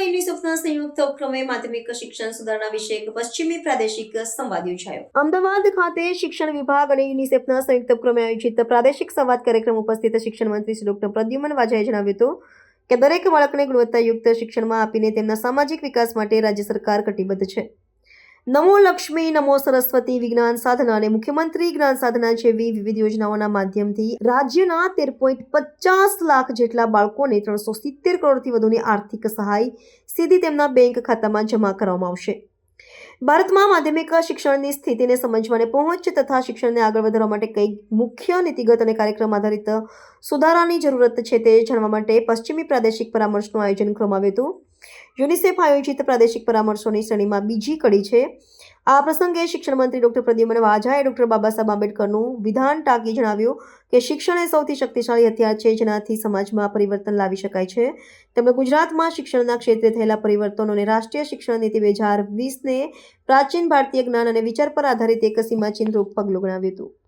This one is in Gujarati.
યુનિસેફના સંયુક્ત ઉપક્રમે માધ્યમિક શિક્ષણ સુધારણા વિશે એક પશ્ચિમી પ્રાદેશિક સંવાદ યોજાયો. અમદાવાદ ખાતે શિક્ષણ વિભાગ અને યુનિસેફના સંયુક્ત ઉપક્રમે આયોજિત પ્રાદેશિક સંવાદ કાર્યક્રમ ઉપસ્થિત શિક્ષણ મંત્રી શ્રી ડોક્ટર પ્રદ્યુમન વાજાએ જણાવ્યું હતું કે દરેક બાળકને ગુણવત્તાયુક્ત શિક્ષણમાં આપીને તેમના સામાજિક વિકાસ માટે રાજ્ય સરકાર કટિબદ્ધ છે. નમો લક્ષ્મી, નમો સરસ્વતી વિજ્ઞાન સાધના અને મુખ્યમંત્રી જ્ઞાન સાધના જેવી વિવિધ યોજનાઓના માધ્યમથી રાજ્યના તેર પોઈન્ટ પચાસ લાખ જેટલા બાળકોને ત્રણસો સિત્તેર કરોડથી વધુની આર્થિક સહાય સીધી તેમના બેંક ખાતામાં જમા કરવામાં આવશે. ભારતમાં માધ્યમિક શિક્ષણની સ્થિતિને સમજવાને પહોંચ તથા શિક્ષણને આગળ વધારવા માટે કઈ મુખ્ય નીતિગત અને કાર્યક્રમ આધારિત સુધારાની જરૂરત છે તે જાણવા માટે પશ્ચિમી પ્રાદેશિક પરામર્શનું આયોજન કરવામાં આવ્યું હતું. યુનિસેફ આયોજિત પ્રાદેશિક પરામર્શોની શ્રેણીમાં બીજી કડી છે. આ પ્રસંગે શિક્ષણ મંત્રી ડોક્ટર પ્રદ્યુમન વાઝાએ ડોક્ટર બાબા સાહેબ આંબેડકરનું વિધાન ટાંકી જણાવ્યું કે શિક્ષણ એ સૌથી શક્તિશાળી હથિયાર છે, જેનાથી સમાજમાં પરિવર્તન લાવી શકાય છે. તેમણે ગુજરાતમાં શિક્ષણના ક્ષેત્રે થયેલા પરિવર્તનોને રાષ્ટ્રીય શિક્ષણ નીતિ બે હજાર વીસને પ્રાચીન ભારતીય જ્ઞાન અને વિચાર પર આધારિત એક સીમાચિહ્ન રૂપ પગલું ગણાવ્યું હતું.